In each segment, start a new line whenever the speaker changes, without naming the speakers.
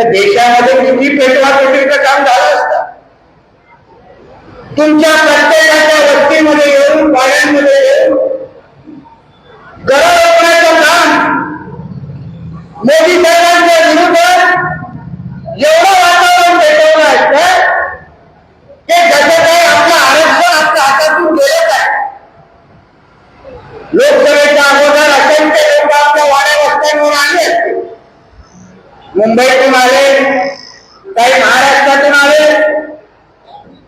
तर देशामध्ये किती पेटवापेटीचं काम झालं असतं? तुमच्या प्रत्येकाच्या वस्तीमध्ये येऊन गाड्यांमध्ये येऊन गरज रोखण्याचं काम मोदी साहेब विरोधात एवढं वातावरण पेटवलं असतं की जसं काही आपलं आरक्षण आपल्या हातातून गेलंच आहे लोकसभेच्या अगोदर असंख्य लोक आपल्या वाड्या वस्त्यांवर आले असते मुंबईतून आले काही महाराष्ट्रातून आले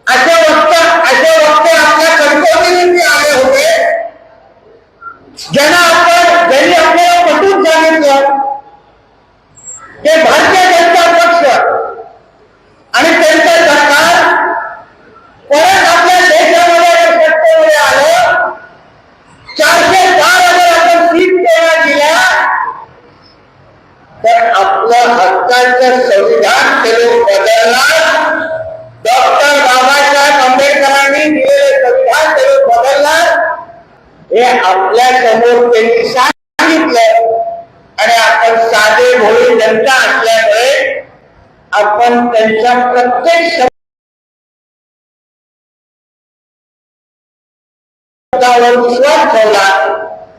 असे वक्त असे वक्ते आपल्या कणकवलीने आले होते ज्यांना आपण ज्यांनी आपल्याला पटून सांगितलं ते भारतीय जनता पक्ष आणि त्यांचं सरकार परत आपल्या देशामध्ये जर सत्तेमध्ये आलं चारशे चार हजार आपण सीट देण्यात दिल्या तर आपलं हक्काचं संविधान ते लोक बदलणार डॉक्टर बाबासाहेब आंबेडकरांनी दिलेले संविधान ते लोक बदलणार हे आपल्यासमोर त्यांनी सांगितलं आणि आपण साधे भोळी जनता असल्यामुळे आपण त्यांच्या प्रत्येक शब्दावर विश्वास ठेवला.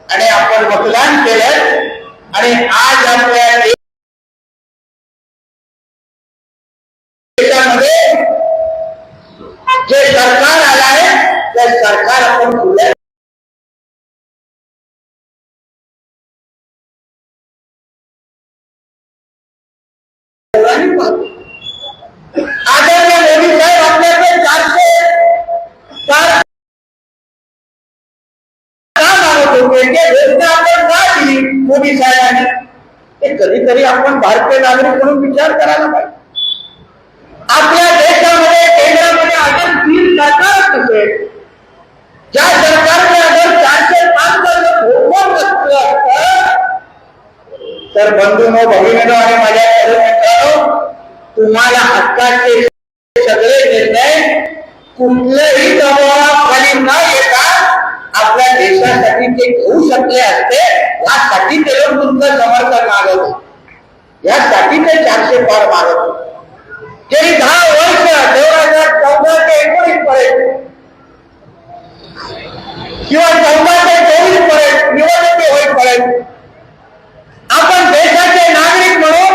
आणि आपण मतदान केलं. आणि आज आपल्या देशामध्ये जे सरकार आलं आहे ते सरकार आपण कधीतरी आपण भारतीय नागरिक म्हणून विचार करायला पाहिजे. आपल्या देशामध्ये केंद्रामध्ये अजून तीन सरकार असेल ज्या सरकारने अगर चारशे पाच जर भोगवत असलं असतं, तर बंधूनो भगिनीनो आणि माझ्या मित्रांनो तुम्हाला हक्काचे सगळे निर्णय कुठल्याही दबावाखाली न येता आपल्या देशासाठी ते घेऊ शकले असते. यासाठी ते लोक तुमचं समर्थन मागत होते. यासाठी ते चारशे पार मागत होते. गेली दहा वर्ष दोन हजार चौदा ते एकोणीस पर्यंत किंवा चौदा ते चोवीसपर्यंत निवडणुकी होईपर्यंत आपण देशाचे नागरिक म्हणून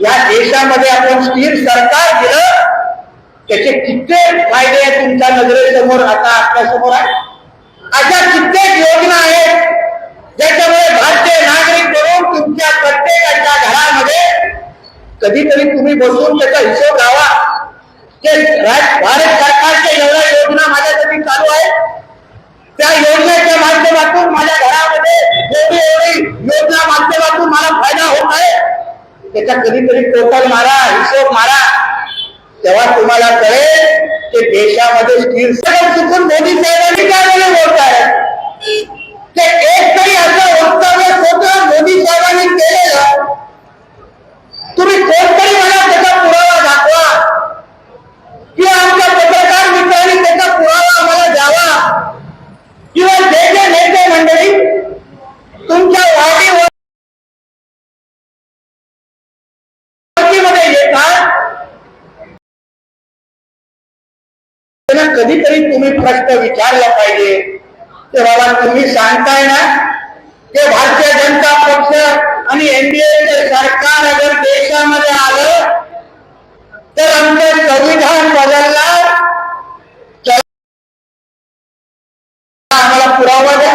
या देशामध्ये आपण स्थिर सरकार दिलं त्याचे कित्येक फायदे तुमच्या नजरेसमोर आता आपल्यासमोर आहे अशा कधीतरी तुम्ही बसून त्याचा हिशोब लावा. की भारत सरकारच्या एवढ्या योजना माझ्यासाठी चालू आहे त्या योजनेच्या माध्यमातून माझ्या घरामध्ये एवढी एवढी योजना माध्यमातून मला फायदा होत आहे. त्याचा कधीतरी टोटल मारा हिशोब मारा. तेव्हा तुम्हाला कळेल की देशामध्ये स्थिर सगळं चुकून मोदी साहेबांनी काय वेळी आहे ते एक तरी असं वक्तव्य खोटं मोदी साहेबांनी केलेलं तुम्ही कोणतरी मला त्याचा पुरावा दाखवा किंवा आमच्या पत्रकार मित्रांनी त्याचा पुरावा आम्हाला द्यावा किंवा जे जे नेते मंडळी तुमच्या वाढीमध्ये येतात त्यांना कधीतरी तुम्ही प्रश्न विचारला पाहिजे. ते बाबा तुम्ही सांगताय ना ते भारतीय जनता पक्ष आणि एनडीए सरकार अगर देशामध्ये आलं तर आमचं संविधान बदलला. आम्हाला पुरावा द्या.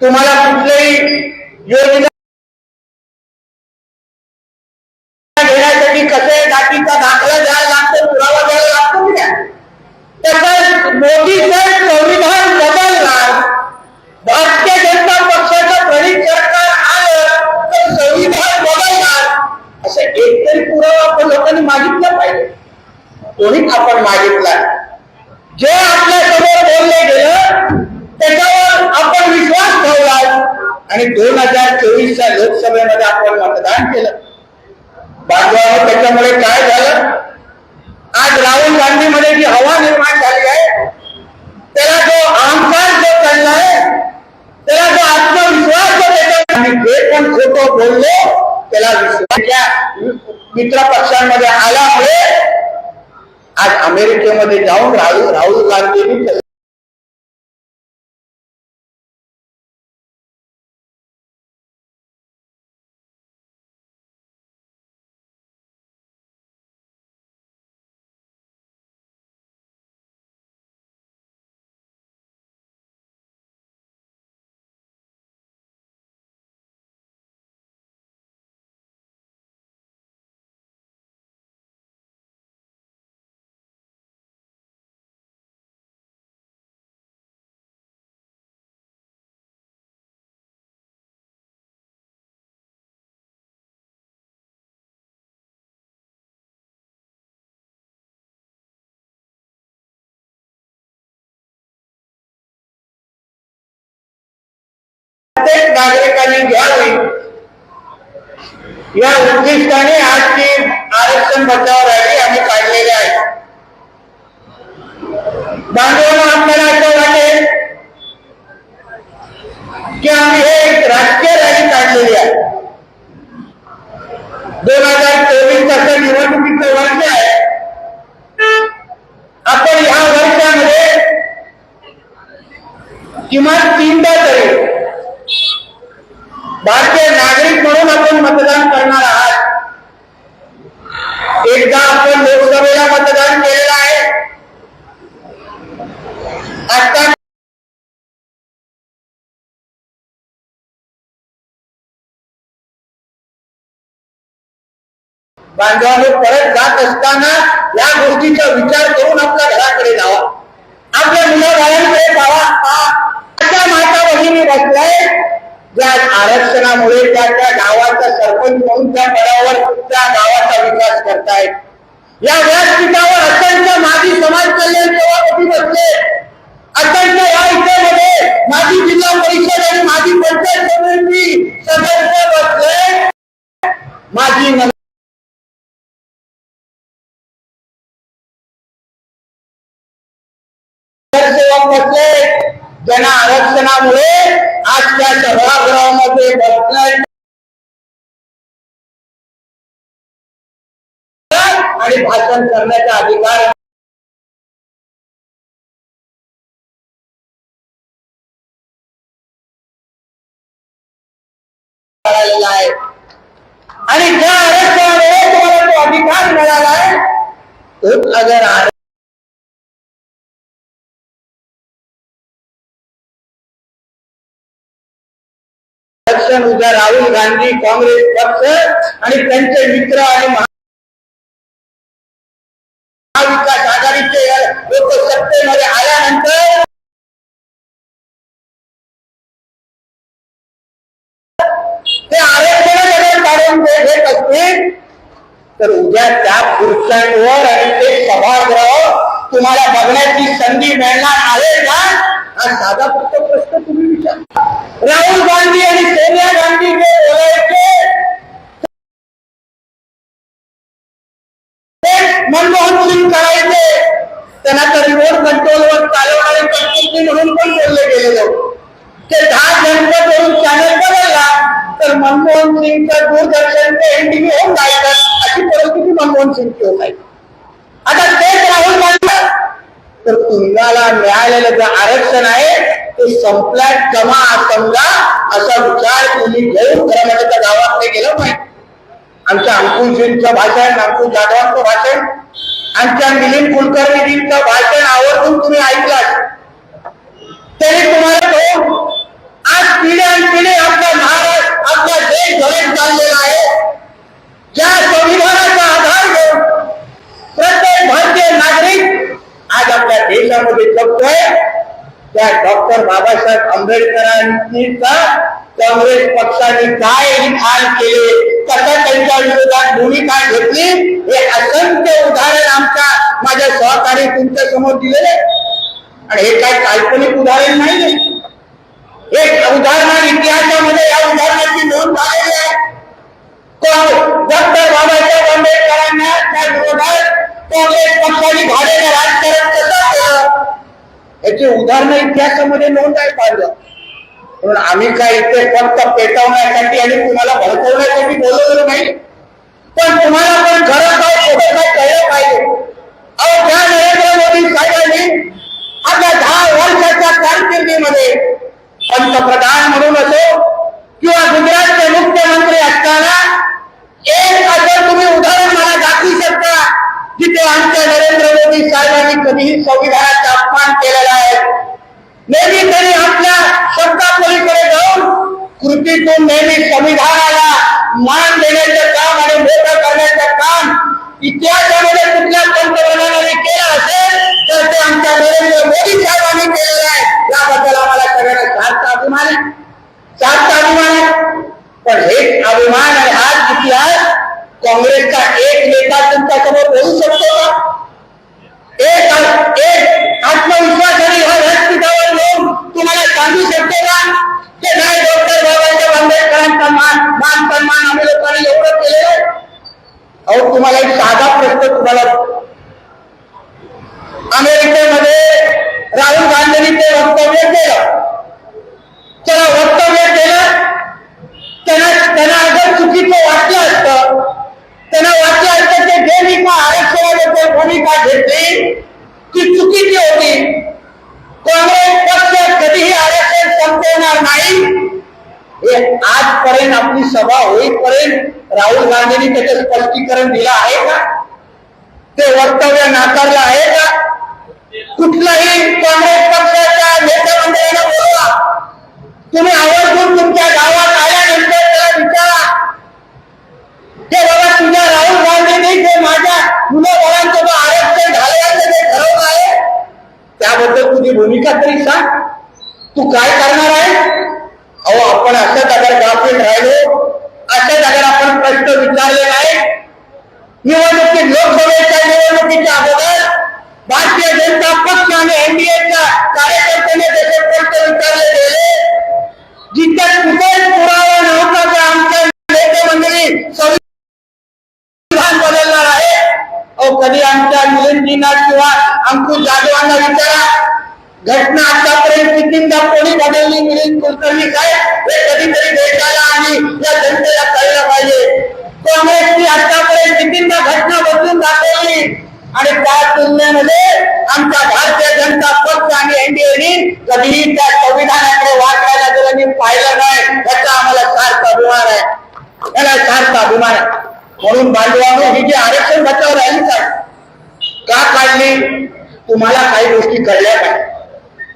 तुम्हाला कुठल्याही योजना आणि दोन हजार चोवीसच्या लोकसभेमध्ये आपण मतदान केलं. बांधवावर त्याच्यामुळे काय झालं? आज राहुल गांधीमध्ये जी हवा निर्माण झाली आहे त्याला जो अहंकार जो चाललाय त्याला जो आत्मविश्वास जो त्याच्या आणि जे पण खोटो बोललो त्याला विश्वास मित्र पक्षांमध्ये आल्यामुळे आज अमेरिकेमध्ये जाऊन राहुल राहुल गांधींनी प्रत्येक नागरिकांनी घ्यावी. या उद्दिष्टाने आजची आरक्षण बचाव रॅली आम्ही काढलेली आहे. बांधवांना आपल्याला असं की दोन हज़ार चोवीस असं निवडणुकीचं वर्ष आहे. आपण ह्या वर्षामध्ये किमान तीनदा तरी भारतीय नागरिक म्हणून आपण मतदान करणार आहात. एकदा आपण लोकसभेला मतदान केलेलं आहे. आता बांधवांनी परत जात असताना या गोष्टीचा विचार करून आपल्या घराकडे जावा. आपल्या मुलाबाळांकडे जावा अशा माता बहिणी बसलाय. ज्या आरक्षणामुळे त्या त्या गावाचा सरपंच म्हणून त्या पदावर त्या गावाचा विकास करतायत. या व्यासपीठावर असंख्य माजी समाज कल्याण सभापती बसले. असंख्य या इथेमध्ये माजी जिल्हा परिषद आणि माजी पंचायत समिती सदस्य बसले. माजी नगरसेवक बसले. ज्यांना आरक्षणामुळे आजच्या सभागृहामध्ये बसण्यात आणि भाषण करण्याचा अधिकार आहे आणि ज्या आरक्षणामुळे तुम्हाला तो अधिकार मिळाला आहे तोच अगर आरक्षण उद्या राहुल गांधी काँग्रेस पक्ष आणि त्यांचे मित्र आणि महाविकास आघाडीचे लोक सत्तेमध्ये आल्यानंतर ते आरक्षण काढून ते घेत असतील तर उद्या त्या खुर्च्यांवर आणि ते सभागृह तुम्हाला बघण्याची संधी मिळणार आहे का? आणि दादा फक्त प्रश्न तुम्ही विचार. राहुल गांधी आणि सोनिया गांधी हे बोलायचे मनमोहन सिंग करायचे. त्यांना तर रिमोट कंट्रोलवर चालवणारे कर्तृत्व म्हणून पण बोलले गेलेले. ते दहा जनपद करून चॅनल बदलला तर मनमोहन सिंगचं दूरदर्शनचं एनटीव्ही होऊन जायचं. अशी परिस्थिती मनमोहन सिंगची होत आहे. आता तेच राहुल गांधी तर तुम्हाला मिळालेलं जे आरक्षण आहे ते संपला जमा समजा असा विचार तुम्ही घेऊन खरं गावात त्या गावाकडे पाहिजे. आमच्या अंकुशजींचं भाषण अंकुश जाधवांचं भाषण आमच्या मिलिंद कुलकर्णीजींचं भाषण आवर्जून तुम्ही ऐकलात तरी तुम्हाला तो आज पिढ्यान पिढी आपला महाराष्ट्र आपला देश घडत चाललेला आहे. ज्या संविधानाचा आधार घेऊन प्रत्येक भारतीय नागरिक आज आपल्या देशामध्ये जगतोय. त्या डॉक्टर बाबासाहेब आंबेडकरांनी काँग्रेस पक्षाने काय लिखाण केले. कसं त्यांच्या विरोधात भूमिका घेतली हे असंख्य उदाहरण आमच्या माझ्या सहकारी तुमच्यासमोर दिलेले आणि हे काय काल्पनिक उदाहरण नाही एक उदाहरण इतिहासामध्ये या उदाहरणाची नोंद झालेली आहे. डॉक्टर बाबासाहेब आंबेडकरांना त्या विरोधात कोणी पक्षाने भाडेने राजकारण कसं केलं याची उदाहरणं इतिहासामध्ये नोंद आहे पाहिलं. म्हणून आम्ही काय इथे फक्त पेटवण्यासाठी आणि तुम्हाला भडकवण्यासाठी बोलवलं नाही. पण तुम्हाला पण खरं काय खोटं काय कळलं पाहिजे. अहो त्या नरेंद्र मोदी साहेबांनी आपल्या दहा वर्षाच्या कारकिर्दीमध्ये पंतप्रधान कधीही संविधानाचा अपमान केलेला आहे काम काम इतिहासामध्ये मोदी साहेबांनी अभिमान आहे सार्थ अभिमान? आहे पण अभिमान आणि हाच इतिहास काँग्रेसचा एक नेता तुमच्या समोर का एक एक आत्मविश्वासाने ह्या व्यासपीठावर येऊन तुम्हाला सांगू शकतो का? की नाही डॉक्टर बाबासाहेब आंबेडकरांचा मान मान सन्मान आम्ही लोकांनी एवढं केलेलं अहो तुम्हाला एक साधा प्रश्न तुम्हाला अमेरिकेमध्ये राहुल गांधींनी ते वक्तव्य केलं. त्याला वक्तव्य केलं. त्यांना त्यांना अगर चुकीचं वाटलं असतं त्यांना वाटलं असतं ते जे मी आरक्षणाबद्दल भूमिका घेतली? ती चुकीची होती. काँग्रेस पक्ष कधीही आरक्षण संपवणार नाही. हे आजपर्यंत आपली सभा होईपर्यंत राहुल गांधींनी त्याचं स्पष्टीकरण दिलं आहे का? ते वक्तव्य नाकारलं आहे का? कुठलाही काँग्रेस पक्षाच्या नेत्यामध्ये बोलवा. तुम्ही आवर्जून तुमच्या गावात आल्यानंतर त्याला विचारा की बाबा तुझ्या राहुल गांधींनी जे माझ्या मुलं मुलांचं जो आरक्षण घालवायचं जे ठरवलं आहे त्याबद्दल तुझी भूमिका तरी सांग. तू काय करणार आहे अहो आपण अशा अगर गाफील राहिलो. अशा अगर आपण प्रश्न विचारले आहे निवडणुकीत लोकसभेच्या निवडणुकीच्या अगोदर भारतीय जनता पक्ष आणि एनडीएच्या कार्यकर्त्यांनी त्याचे प्रश्न विचारले गेले. जिथे कुठेच पुरावा नव्हता की आमच्या नेते मंडळी संविधान बदलणार आहे अहो कधी आमच्या किंवा अंकुश जाधवांना विचारा घटना आतापर्यंत कितींदा कोणी बदलली मिलिंद कुलकर्णी काय? हे कधीतरी देशाला आणि या जनतेला कळलं पाहिजे. काँग्रेसची आतापर्यंत कितींदा घटना बदलून दाखवली? आणि त्या तुलनेमध्ये आमच्या भारतीय जनता पक्ष आणि एनडीएने कधीही त्या संविधानाकडे वाचायला गेलं मी पाहिलं नाही याचा आम्हाला सार्थ अभिमान आहे. याला सार्थ अभिमान आहे. म्हणून बांधवांनी ही जी आरक्षण बचाव राहिली साहेब का काढली? तुम्हाला काही गोष्टी कळल्या का?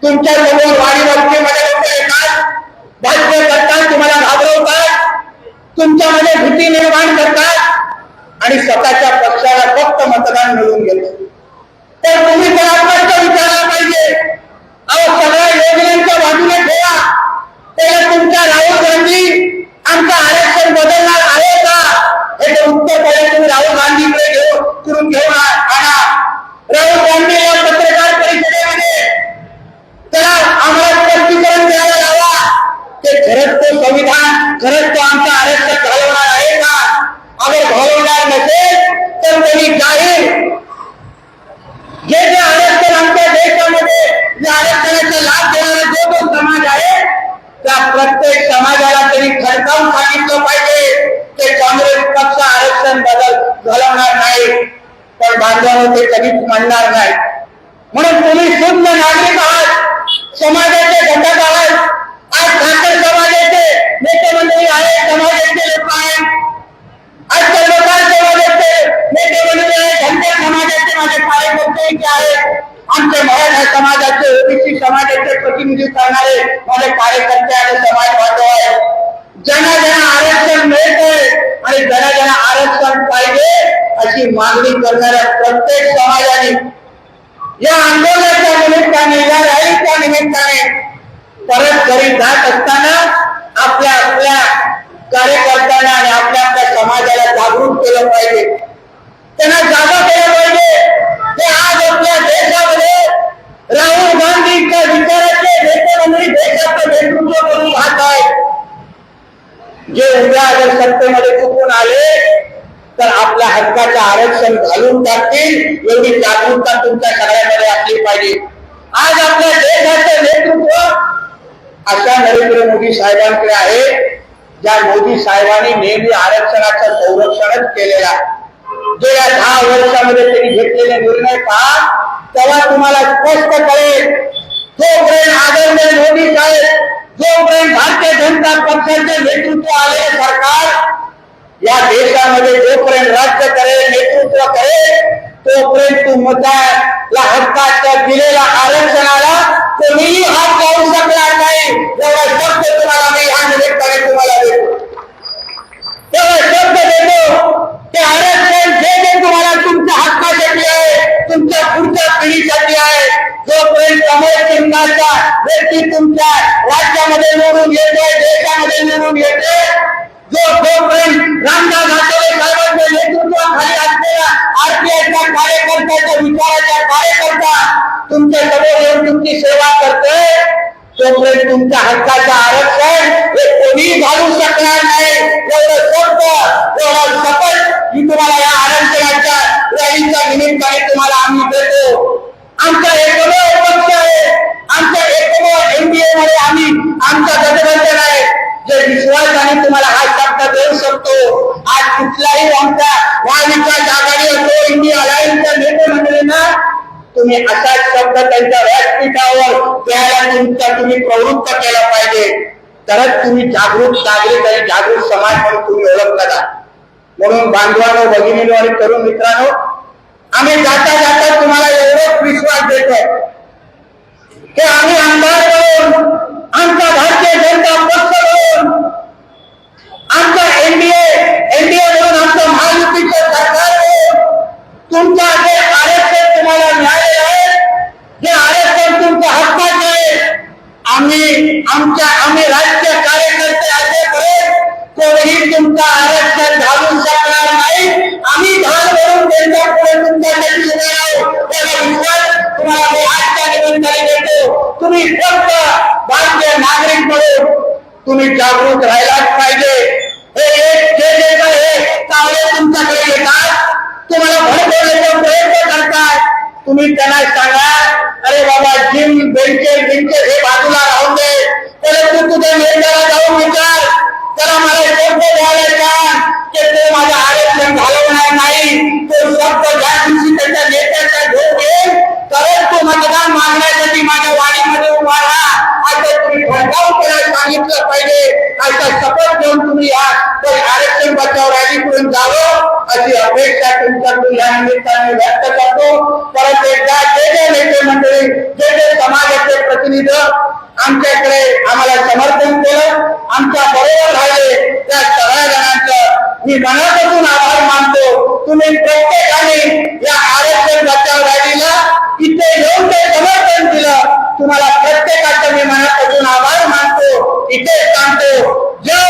तुमच्यासमोर वाडी वस्तीमध्ये लोक येतात. भाष्य करतात तुम्हाला घाबरवतात. तुमच्यामध्ये भीती निर्माण करतात. आणि स्वतःच्या पक्षाला फक्त मतदान मिळून गेलं तर तुम्ही त्याला प्रश्न विचारला पाहिजे. अहो सगळ्या योजनांच्या बाजूने ठेवा. नाही पण बांधवांनो ते कधीच म्हणणार नाही. म्हणून तुम्ही शुद्ध नागरिक आहात. समाजाचे घटक आहात. आज ठाकर समाजाचे नेते मंडळी आहेत. समाजाचे लोक आहेत. आजच्या सर्वकार समाजाचे नेते मंडळी आहेत. धनगर समाजाचे माझे कार्यकर्ते आहेत. आमचे मराठा समाजाचे. ओबीसी समाजाचे प्रतिनिधी करणारे माझे कार्यकर्ते आणि समाज बांधव आहेत. ज्यांना ज्यांना आरक्षण मिळते आणि ज्यांना ज्यांना आरक्षण पाहिजे अशी मागणी करणाऱ्या प्रत्येक समाजाने. या आंदोलनाच्या निमित्ताने या रॅलीच्या निमित्ताने परत घरी जात असताना आपल्या आपल्या कार्यकर्त्यांना आणि आपल्या आपल्या समाजाला जागृत केलं पाहिजे. त्यांना जागा केलं पाहिजे. ते आज आपल्या देशामध्ये राहुल गांधीच्या विचाराचे नेते म्हणजे देशाचं नेतृत्व करून राहत आहे जे उद्या जर सत्तेमध्ये चुकून आले तर आपल्या हक्काचं आरक्षण घालून टाकतील एवढी जागरूकता तुमच्या सगळ्याकडे असली पाहिजे. आज आपल्या देशाचं नेतृत्व अशा नरेंद्र मोदी साहेबांकडे आहे ज्या मोदी साहेबांनी नेहमी आरक्षणाचं संरक्षणच केलेलं आहे. गेल्या दहा वर्षामध्ये त्यांनी घेतलेले निर्णय पहा तेव्हा तुम्हाला स्पष्ट कळेल जोपर्यंत आदरणीय मोदी साहेब जोपर्यंत भारतीय जनता पक्षाचे नेतृत्व आले सरकार या देशामध्ये जोपर्यंत राज्य करेल नेतृत्व करेल तोपर्यंत मतदाला हक्काच्या दिलेल्या आरक्षणाला कोणीही हात लावू शकणार नाही. एवढा शब्द तुम्हाला मी या निमित्ताने तुम्हाला देतो. तेव्हा शब्द देतो ते आरक्षण जे जे तुम्हाला तुमच्या हक्कासाठी आहे तुमच्या पुढच्या पिढीसाठी आहे जोपर्यंत कमळ चिन्हाचा व्यक्ती तुमच्या राज्यामध्ये निवडून येते देशामध्ये निवडून येते जो जोपर्यंत रामदास आठवले साहेबांच्या नेतृत्वाखाली असलेला आरपीआयचा कार्यकर्त्याच्या विचाराचा कार्यकर्ता तुमच्यासमोर येऊन तुमची सेवा करतोय तोपर्यंत तुमच्या हक्काचं आरक्षण हे कोणी घालू शकणार नाही. एवढं सोपं एवढं शपथ मी तुम्हाला या आरक्षणाच्या रॅलीच्या निमित्ताने तुम्हाला आम्ही देतो. आमचा एकमेव पक्ष आहे. आमच्या एकमेव एनडीए मध्ये आम्ही आमचा गठबंधन आहे जे विश्वासाने तुम्हाला हा शब्द देऊ शकतो आज कुठलाही आमच्या महाविकास आघाडी असो इंडिया अलायन्सच्या नेते मंडळींना तुम्ही असा शब्द त्यांच्या व्यासपीठावर द्यायला तुमचा तुम्ही प्रवृत्त केला पाहिजे. तरच तुम्ही जागरूक नागरिक आणि जागरूक समाज म्हणून तुम्ही ओळखला म्हणून बांधवानो भगिनीनो आणि तरुण मित्रांनो आम्ही जाता जाता तुम्हाला एवढंच विश्वास देतो की आम्ही आमदार म्हणून आमचा भारतीय जनता पक्ष म्हणून आमचा एनडीए एनडीए म्हणून आमचं महायुतीचं सरकार म्हणून तुमचा जे आरक्षण तुम्हाला मिळालेलं आहे जे आरक्षण तुमच्या हक्काचे आहे. आम्ही आमच्या आम्ही राजकीय कार्यकर्ते असेपर्यंत कोणीही तुमचा आरक्षण तुम्ही फक्त भारतीय नागरिक म्हणून तुम्ही जागरूक राहायलाच पाहिजे. हे एक जे हे चांगले तुमच्याकडे येतात. तुम्हाला भडकवण्याचा प्रयत्न करतात. तुम्ही त्यांना सांगा अरे बाबा जिम बेंचे बिंचे हे बाजूला राहून दे. त्याला समाजाचे आमच्याकडे आम्हाला समर्थन केलं आमच्या बरोबर राहिले त्या सगळ्या जणांचं. मी मनापासून आभार मानतो. तुम्ही प्रत्येकाने या आरक्षण बचाव रॅलीला इथे येऊन ते समर्थन दिलं. तुम्हाला प्रत्येकाचं मी मनापासून आभार मानतो. इथे सांगतो जय